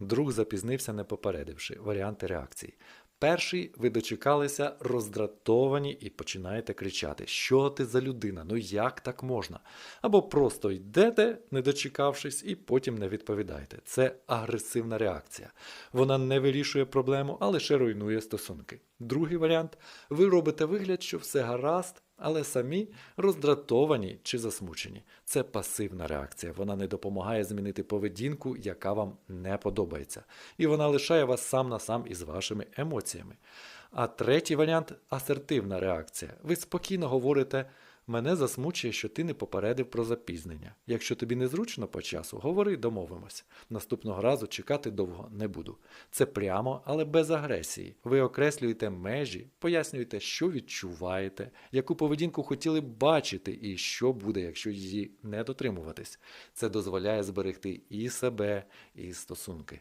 Друг запізнився, не попередивши варіанти реакції. Перший ви дочекалися роздратовані і починаєте кричати: Що ти за людина? Ну як так можна? Або просто йдете, не дочекавшись, і потім не відповідаєте. Це агресивна реакція. Вона не вирішує проблему, а лише руйнує стосунки. Другий варіант ви робите вигляд, що все гаразд, але самі роздратовані чи засмучені. Це пасивна реакція. Вона не допомагає змінити поведінку, яка вам не подобається. І вона лишає вас сам на сам із вашими емоціями. А третій варіант асертивна реакція. Ви спокійно говорите. Мене засмучує, що ти не попередив про запізнення. Якщо тобі незручно по часу, говори, домовимося. Наступного разу чекати довго не буду. Це прямо, але без агресії. Ви окреслюєте межі, пояснюєте, що відчуваєте, яку поведінку хотіли б бачити, і що буде, якщо її не дотримуватись. Це дозволяє зберегти і себе, і стосунки.